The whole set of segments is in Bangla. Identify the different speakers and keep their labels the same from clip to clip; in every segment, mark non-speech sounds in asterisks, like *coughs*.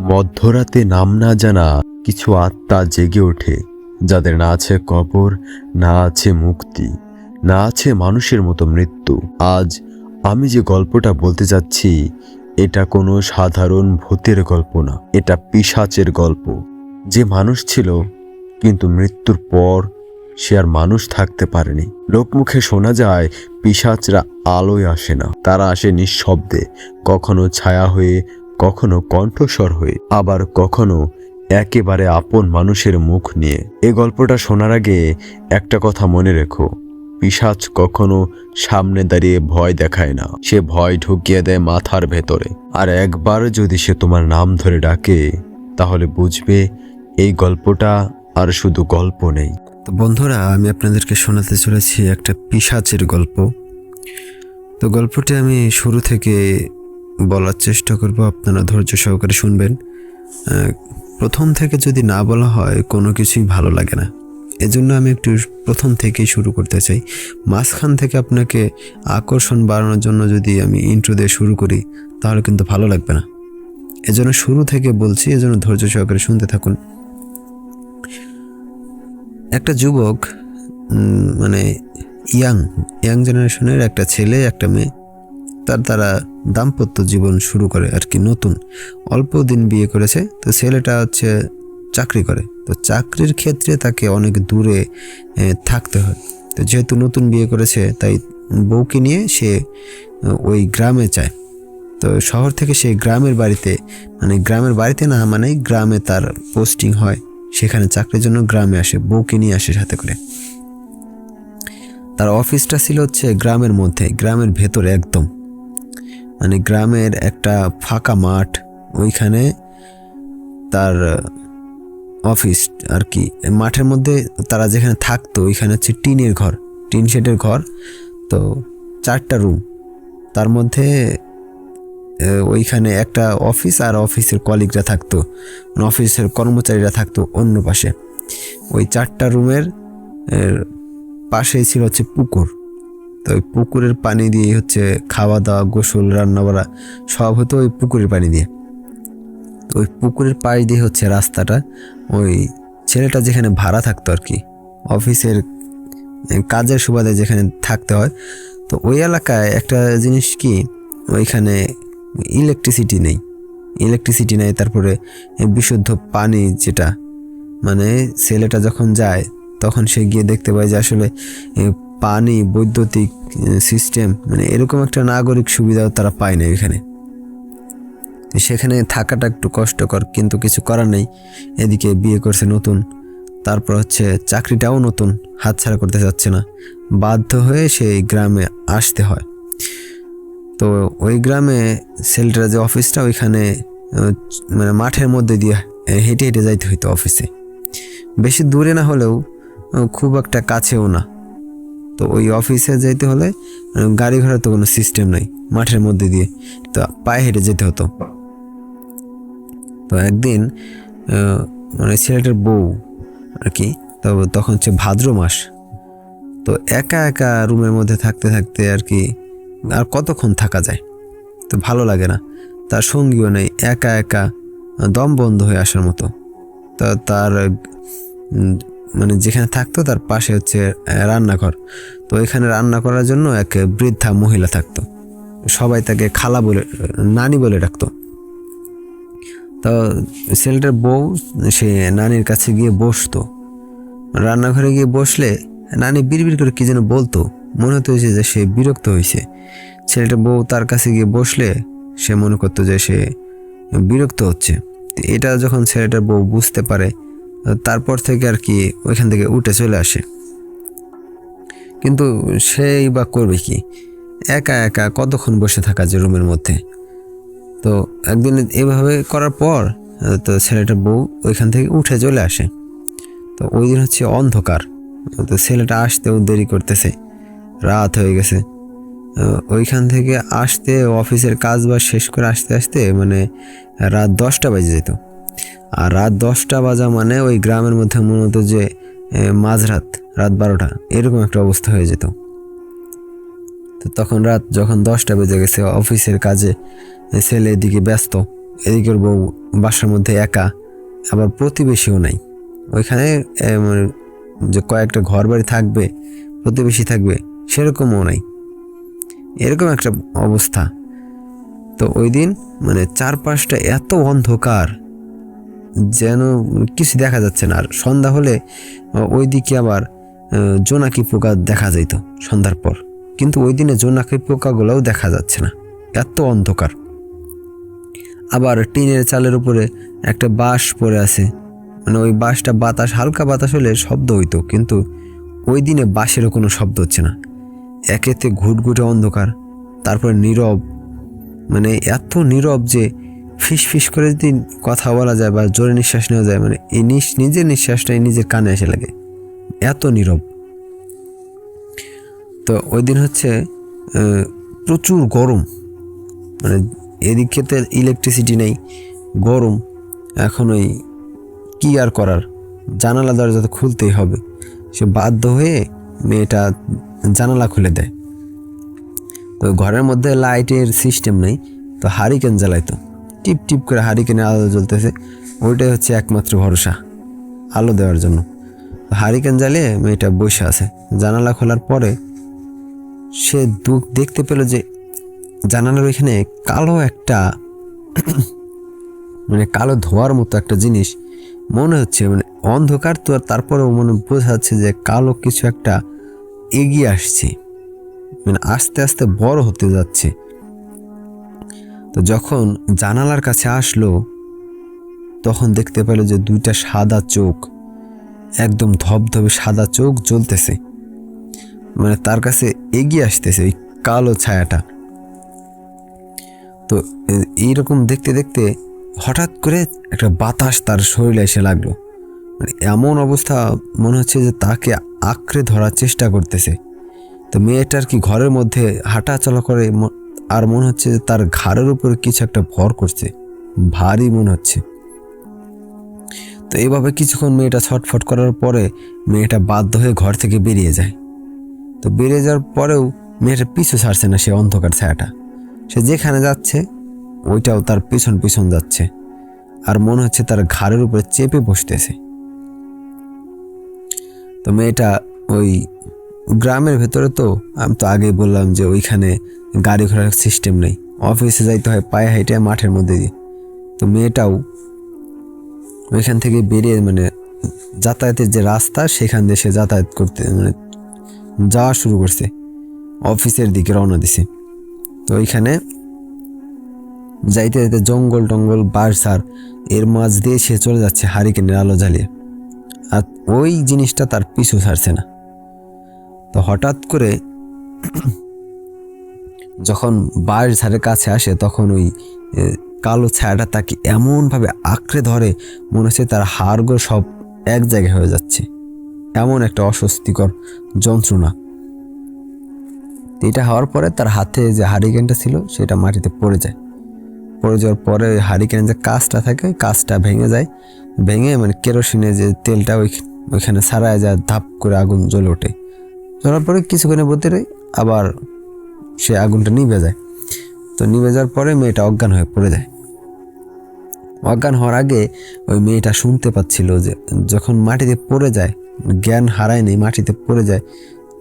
Speaker 1: মধ্যরাতে নাম না জানা কিছু আত্মা জেগে ওঠে, যাদের না আছে কবর, না আছে মুক্তি, না আছে মানুষের মতো মৃত্যু। আজ আমি যে গল্পটা বলতে যাচ্ছি, এটা কোনো সাধারণ ভূতের গল্প না, এটা পিশাচের গল্প। যে মানুষ ছিল, কিন্তু মৃত্যুর পর সে আর মানুষ থাকতে পারেনি। লোকমুখে শোনা যায়, পিশাচরা আলোয় আসে না, তারা আসে নিঃশব্দে, কখনো ছায়া হয়ে কখনো কণ্ঠস্বর হয়ে, আবার কখনো একেবারে আপন মানুষের মুখ নিয়ে। এ গল্পটা শোনার আগে একটা কথা মনে রেখো। পিশাচ কখনো সামনে দাঁড়িয়ে ভয় দেখায় না। সে ভয় ঢুকিয়ে দেয় মাথার ভেতরে। আর একবার যদি সে তোমার নাম ধরে ডাকে, তাহলে বুঝবে এই গল্পটা আর শুধু গল্প নেই।
Speaker 2: তো বন্ধুরা, আমি আপনাদেরকে শোনাতে চলেছি একটা পিশাচের গল্প। তো গল্পটি আমি শুরু থেকে বলার চেষ্টা করব, আপনারা ধৈর্য সহকারে শুনবেন। প্রথম থেকে যদি না বলা হয়, কোনো কিছুই ভালো লাগে না। এজন্য আমি একটু প্রথম থেকেই শুরু করতে চাই। মাঝখান থেকে আপনাকে আকর্ষণ বাড়ানোর জন্য যদি আমি ইন্ট্রো দিয়ে শুরু করি, তাহলে কিন্তু ভালো লাগবে না। এজন্য শুরু থেকে বলছি, এজন্য ধৈর্য সহকারে শুনতে থাকুন। একটা যুবক মানে ইয়াং ইয়াং জেনারেশনের একটা ছেলে, একটা মেয়ে তার তারা দাম্পত্য জীবন শুরু করে আর কি, নতুন। অল্প দিন বিয়ে করেছে, তো ছেলেটা হচ্ছে চাকরি করে। তো চাকরির ক্ষেত্রে তাকে অনেক দূরে থাকতে হয়। তো যেহেতু নতুন বিয়ে করেছে, তাই বউকে নিয়ে সে ওই গ্রামে যায়। তো শহর থেকে সেই গ্রামের বাড়িতে মানে গ্রামের বাড়িতে না মানে গ্রামে তার পোস্টিং হয়। সেখানে চাকরির জন্য গ্রামে আসে, বউকে নিয়ে আসে সাথে করে। তার অফিসটা ছিল হচ্ছে গ্রামের মধ্যে, গ্রামের ভেতরে একদম। মানে গ্রামের একটা ফাঁকা মাঠ, ওইখানে তার অফিস আর কি। মাঠের মধ্যে তারা যেখানে থাকতো, ওইখানে হচ্ছে টিনের ঘর, টিন শেডের ঘর। তো চারটা রুম। তার মধ্যে ওইখানে একটা অফিস আর অফিসের কলিগরা থাকতো। মানে অফিসের কর্মচারীরা থাকতো অন্য পাশে। ওই চারটা রুমের পাশেই ছিল হচ্ছে পুকুর। তো ওই পুকুরের পানি দিয়ে হচ্ছে খাওয়া দাওয়া, গোসল রান্না বাড়া সব হতো ওই পুকুরের পানি দিয়ে। তো ওই পুকুরের পাশ দিয়ে হচ্ছে রাস্তাটা, ওই ছেলেটা যেখানে ভাড়া থাকতো আর কি, অফিসের কাজের সুবাদে যেখানে থাকতে হয়, তো ওই এলাকায় একটা জিনিস কি, ওইখানে ইলেকট্রিসিটি নেই। ইলেকট্রিসিটি নেই, তারপরে বিশুদ্ধ পানি যেটা মানে ছেলেটা যখন যায়, তখন সে গিয়ে দেখতে পায় যে আসলে পানি, বৈদ্যুতিক সিস্টেম মানে এরকম একটা নাগরিক সুবিধাও তারা পায় না এখানে। সেখানে থাকাটা একটু কষ্টকর, কিন্তু কিছু করার নেই। এদিকে বিয়ে করছে নতুন, তারপর হচ্ছে চাকরিটাও নতুন, হাতছাড়া করতে চাচ্ছে না। বাধ্য হয়ে সেই গ্রামে আসতে হয়। তো ওই গ্রামে সেলটার যে অফিসটা, ওইখানে মানে মাঠের মধ্যে দিয়ে হেঁটে হেঁটে যাইতে হইতো অফিসে। বেশি দূরে না হলেও খুব একটা কাছেও না। তো ওই অফিসে যেতে হলে গাড়ি ঘোড়ার তো কোনো সিস্টেম নাই, মাঠের মধ্যে দিয়ে, তো পায়ে হেঁটে যেতে হতো। তো একদিন মানে ছেলেটার বউ আর কি, তো তখন হচ্ছে ভাদ্র মাস, তো একা একা রুমের মধ্যে থাকতে থাকতে আর কি, আর কতক্ষণ থাকা যায়? তো ভালো লাগে না। তার সঙ্গীও নেই, একা একা, দম বন্ধ হয়ে আসার মতো। তা তার মানে যেখানে থাকতো তার পাশে হচ্ছে রান্নাঘর। তো এখানে রান্না করার জন্য এক বৃদ্ধা মহিলা থাকতো। সবাই তাকে খালা বলে, নানি বলে ডাকতো। তো ছেলেটার বউ, সে নানির কাছে গিয়ে বসতো। রান্নাঘরে গিয়ে বসলে নানি বিড়বিড় করে কি যেন বলতো। মনে হতো যে যে সে বিরক্ত হয়েছে। ছেলেটা বউ তার কাছে গিয়ে বসলে সে মনে করতো যে সে বিরক্ত হচ্ছে। এটা যখন ছেলেটার বউ বুঝতে পারে তারপর থেকে আর কি ওইখান থেকে উঠে চলে আসে। কিন্তু সেই বা করবে কি? একা একা কতক্ষণ বসে থাকা যে রুমের মধ্যে? তো একদিন এভাবে করার পর, তো ছেলেটার বউ ওইখান থেকে উঠে চলে আসে। তো ওই দিন হচ্ছে অন্ধকার। তো ছেলেটা আসতেও দেরি করতেছে। রাত হয়ে গেছে। ওইখান থেকে আসতে, অফিসের কাজ বাজ শেষ করে আসতে আসতে মানে রাত দশটা বাজে যেত। আর রাত দশটা বাজা মানে ওই গ্রামের মধ্যে মূলত যে মাঝরাত, রাত বারোটা, এরকম একটা অবস্থা হয়ে যেত। তো তখন রাত যখন দশটা বেজে গেছে, অফিসের কাজে ছেলে এদিকে ব্যস্ত এদিকের বউ বাসার মধ্যে একা, আবার প্রতিবেশীও নাই। ওইখানে মানে যে কয়েকটা ঘর বাড়ি থাকবে, প্রতিবেশী থাকবে, সেরকমও নাই। এরকম একটা অবস্থা। তো ওই দিন মানে চারপাশটা এত অন্ধকার যেন কিছু দেখা যাচ্ছে না। আর সন্ধ্যা হলে ওই দিকে আবার জোনাকি পোকা দেখা যাইত সন্ধ্যার পর। কিন্তু ওই দিনে জোনাকি পোকাগুলোও দেখা যাচ্ছে না। এত অন্ধকার। আবার টিনের চালের উপরে একটা বাঁশ পড়ে আছে। মানে ওই বাঁশটা বাতাস, হালকা বাতাস হলে শব্দ হইতো, কিন্তু ওই দিনে বাঁশেরও কোনো শব্দ হচ্ছে না। একেতে ঘুটঘুটে অন্ধকার, তারপরে নীরব। মানে এত নীরব যে ফিস ফিস করে যদি কথা বলা যায় বা জোরে নিঃশ্বাস নেওয়া যায় মানে এই নিজের নিঃশ্বাসটাই নিজের কানে এসে লাগে। এত নীরব। তো ওই দিন হচ্ছে প্রচুর গরম। মানে এদিকে তো ইলেকট্রিসিটি নেই, গরম। এখন ওই কী আর করার? জানালা দরজা তো খুলতেই হবে। সে বাধ্য হয়ে মেয়েটা জানালা খুলে দেয়। তো ঘরের মধ্যে লাইটের সিস্টেম নেই, তো হারিকেন জ্বালাইতো টিপ টিপ করে হারিকেনে আলো জ্বলতেছে। ওইটাই হচ্ছে একমাত্র ভরসা, আলো দেওয়ার জন্য। হারিকেন জ্বালিয়ে মেয়েটা বসে আছে। জানালা খোলার পরে সে দুঃখ দেখতে পেল যে জানালার ওইখানে কালো একটা *coughs* মানে কালো ধোয়ার মতো একটা জিনিস। মনে হচ্ছে মানে অন্ধকার তো, আর তারপরেও মনে বোঝা যাচ্ছে যে কালো কিছু একটা এগিয়ে আসছে। মানে আস্তে আস্তে বড় হতে যাচ্ছে। তো যখন জানালার কাছে আসলো, তখন দেখতে পেল যে দুইটা সাদা চোখ, একদম ধবধবে সাদা চোখ জ্বলতেছে। মানে তার কাছে এগিয়ে আসতেছে ওই কালো ছায়াটা। তো এইরকম দেখতে দেখতে হঠাৎ করে একটা বাতাস তার শরীরে এসে লাগল। মানে এমন অবস্থা মনে হচ্ছে যে তাকে আঁকড়ে ধরার চেষ্টা করতেছে। তো মেয়েটার কি ঘরের মধ্যে হাঁটা চলা করে আর মনে হচ্ছে তার ঘাড়ের উপর কিছু একটা ভর করছে। ভারী মনে হচ্ছে। তো এইভাবে কিছুক্ষণ মেয়েটা ছটফট করার পরে মেয়েটা বাধ্য হয়ে ঘর থেকে বেরিয়ে যায়। তো বেরিয়ে যাওয়ার পরেও মেয়েটা পিছু ছাড়ছে না সে অন্ধকার ছায়াটা। সে যেখানে যাচ্ছে, ওইটাও তার পিছন পিছন যাচ্ছে। আর মনে হচ্ছে তার ঘাড়ের উপরে চেপে বসতেছে। তো মেয়েটা ওই গ্রামের ভেতরে তো, আমি তো আগেই বললাম যে ওইখানে গাড়ি ঘোড়ার সিস্টেম নেই। অফিসে যাইতে হয়, পায়ে হাইটে মাঠের মধ্যে দিয়ে। তো মেয়েটাও ওইখান থেকে বেরিয়ে মানে যাতায়াতের যে রাস্তা, সেখান দিয়ে সে যাতায়াত করতে মানে যাওয়া শুরু করছে। অফিসের দিকে রওনা দিছে। তো ওইখানে যাইতে যাইতে জঙ্গল টঙ্গল, বারসার, এর মাঝ দিয়ে সে চলে যাচ্ছে হারিকেনের আলো জ্বালিয়ে। আর ওই জিনিসটা তার পিছু ছাড়ছে না। তো হঠাৎ করে যখন বাঁশ ঝাড়ের কাছে আসে, তখন ওই কালো ছায়াটা তাকে এমনভাবে আঁকড়ে ধরে, মনে হচ্ছে তার হাড়গোড় সব এক জায়গায় হয়ে যাচ্ছে। এমন একটা অস্বস্তিকর যন্ত্রণা। এটা হওয়ার পরে তার হাতে যে হারিকেনটা ছিল, সেটা মাটিতে পড়ে যায়। পড়ে যাওয়ার পরে হারিকেনের যে কাজটা থাকে, ওই কাজটা ভেঙে যায়। ভেঙে মানে কেরোসিনে যে তেলটা ওই, ওইখানে সারায় যায়, ধাপ করে আগুন জ্বলে ওঠে। জ্বলার পরে কিছুক্ষণের ভিতরে আবার সে আগুনটা নিভে যায়। তো নিভে যাওয়ার পরে মেয়েটা অজ্ঞান হয়ে পড়ে যায়। অজ্ঞান হওয়ার আগে ওই মেয়েটা শুনতে পাচ্ছিল যে যখন মাটিতে পড়ে যায়, জ্ঞান হারায় নেই, মাটিতে পড়ে যায়,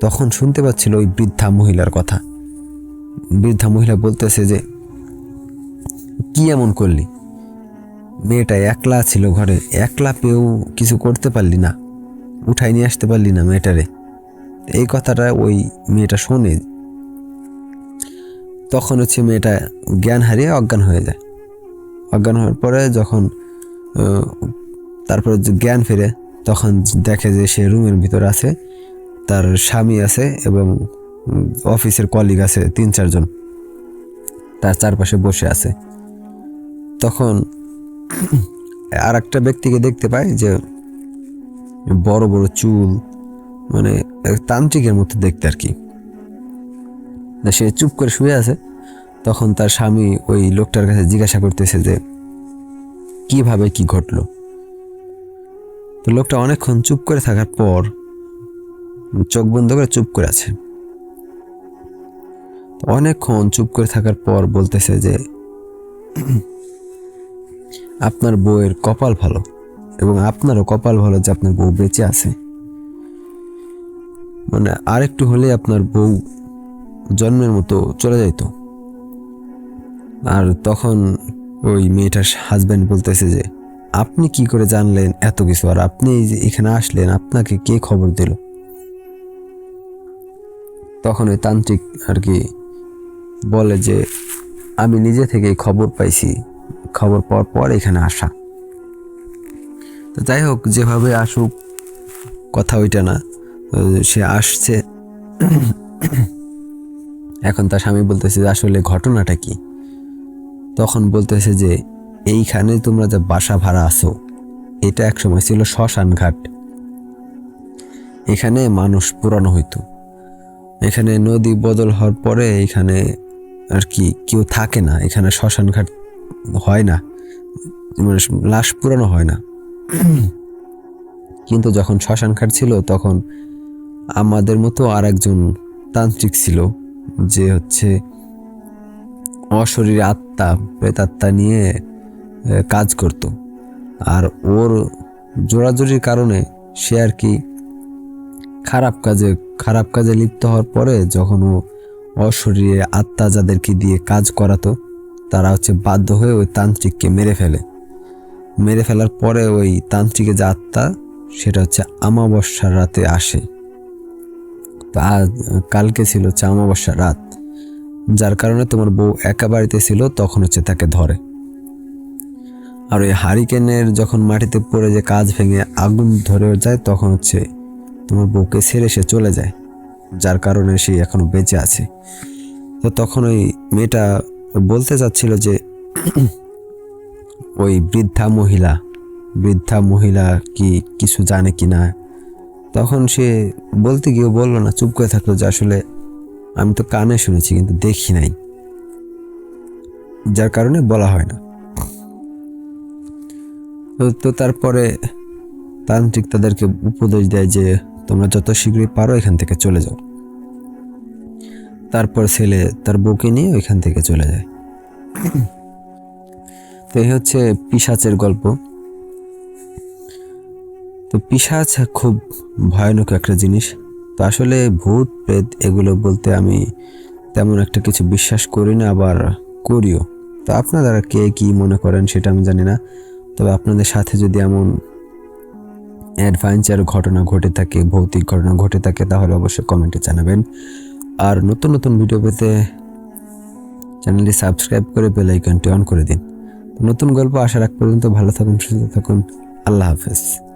Speaker 2: তখন শুনতে পাচ্ছিল ওই বৃদ্ধা মহিলার কথা। বৃদ্ধা মহিলা বলতেছে যে, কি এমন করলি? মেয়েটা একলা ছিল ঘরে, একলা পেয়েও কিছু করতে পারলি না উঠাই নিয়ে আসতে পারলি না মেয়েটারে। এই কথাটা ওই মেয়েটা শোনে। তখন হচ্ছে মেয়েটা জ্ঞান হারিয়ে অজ্ঞান হয়ে যায়। অজ্ঞান হওয়ার পরে যখন তারপরে জ্ঞান ফিরে, তখন দেখে যে সে রুমের ভিতর আছে, তার স্বামী আছে এবং অফিসের কলিগ আছে তিন চারজন। তার চারপাশে বসে আছে। তখন আর একটা ব্যক্তিকে দেখতে পায় যে বড় বড় চুল মানে তান্ত্রিকের মতো দেখতে আর কি। সে চুপ করে শুয়ে আছে, তখন তার স্বামী ওই লোকটার কাছে জিজ্ঞাসা করতেছে যে, কীভাবে কি ঘটলো? তো লোকটা অনেকক্ষণ চুপ করে থাকার পর চোখ বন্ধ করে চুপ করে আছে। অনেকক্ষণ চুপ করে থাকার পর বলতেছে যে, আপনার বউয়ের কপাল ভালো এবং আপনারও কপাল ভালো যে আপনার বউ বেঁচে আছে। মানে আরেকটু হলে আপনার বউ জন্মের মতো চলে যাইত। আর তখন ওই মেয়েটার হাজব্যান্ড বলতেছে যে, আপনি কি করে জানলেন এত কিছু? আর আপনি এখানে আসলেন, আপনাকে কে খবর দিল? তখন ওই তান্ত্রিক আর কি বলে যে, আমি নিজে থেকে খবর পাইছি। খবর পাওয়ার পর এখানে আসা। তো যাই হোক, যেভাবে আসুক, কথা ওইটা না। সে আসছে। এখন তার স্বামী বলতেছে যে, আসলে ঘটনাটা কি? তখন বলতেছে যে, এইখানে তোমরা যে বাসা ভাড়া আসো এটা এক সময় ছিল শ্মশান ঘাট এখানে মানুষ পুরানো হইতো। এখানে নদী বদল হওয়ার পরে এখানে আর কি কেউ থাকে না। এখানে শ্মশান ঘাট হয় না। মানে লাশ পুরানো হয় না। কিন্তু যখন শ্মশান ঘাট ছিল, তখন আমাদের মতো আর একজন তান্ত্রিক ছিল, যে হচ্ছে অশরীরে আত্মা, প্রেতাত্মা নিয়ে কাজ করত। আর ওর জোরাজুরির কারণে সে আর কি খারাপ কাজে খারাপ কাজে লিপ্ত হওয়ার পরে যখন ও অশরীরে আত্মা যাদেরকে দিয়ে কাজ করাতো, তারা হচ্ছে বাধ্য হয়ে ওই তান্ত্রিককে মেরে ফেলে। মেরে ফেলার পরে ওই তান্ত্রিকের যে আত্মা, সেটা হচ্ছে আমাবস্যার রাতে আসে। আজ কালকে ছিল হচ্ছে অমাবস্যার রাত। যার কারণে তোমার বউ একা বাড়িতে ছিল, তখন হচ্ছে তাকে ধরে। আর ওই হারিকেনের যখন মাটিতে পড়ে যে কাজ ভেঙে আগুন ধরে যায়, তখন হচ্ছে তোমার বউকে ছেড়ে সে চলে যায়, যার কারণে সে এখনও বেঁচে আছে। তো তখন ওই মেয়েটা বলতে চাচ্ছিল যে, ওই বৃদ্ধা মহিলা বৃদ্ধা মহিলা কি কিছু জানে কি না তখন সে বলতে গিয়েও বলল না, চুপ করে থাকল যে আসলে আমি তো কানে শুনেছি কিন্তু দেখি নাই। যার কারণে বলা হয় না। তো- তারপরে তান্ত্রিক তাদেরকে উপদেশ দেয় যে তোমরা যত শীঘ্রই পারো এখান থেকে চলে যাও। তারপর ছেলে তার বউকে নিয়ে ওইখান থেকে চলে যায়। তো এই হচ্ছে পিসাচের গল্প। তো পিসাচ খুব ভয়ানক একটা জিনিস। তো আসলে ভূত, প্রেত এগুলো বলতে আমি তেমন একটা কিছু বিশ্বাস করি না, আবার করিও। তো আপনারা কে কি মনে করেন সেটা আমি জানি না। তবে আপনাদের সাথে যদি এমন অ্যাডভেঞ্চার ঘটনা ঘটে থাকে, ভৌতিক ঘটনা ঘটে থাকে, তাহলে অবশ্যই কমেন্টে জানাবেন। আর নতুন নতুন ভিডিও পেতে চ্যানেলটি সাবস্ক্রাইব করে বেল আইকনটি অন করে দিন। নতুন গল্প আসার আগ পর্যন্ত ভালো থাকুন, সুস্থ থাকুন। আল্লাহ হাফেজ।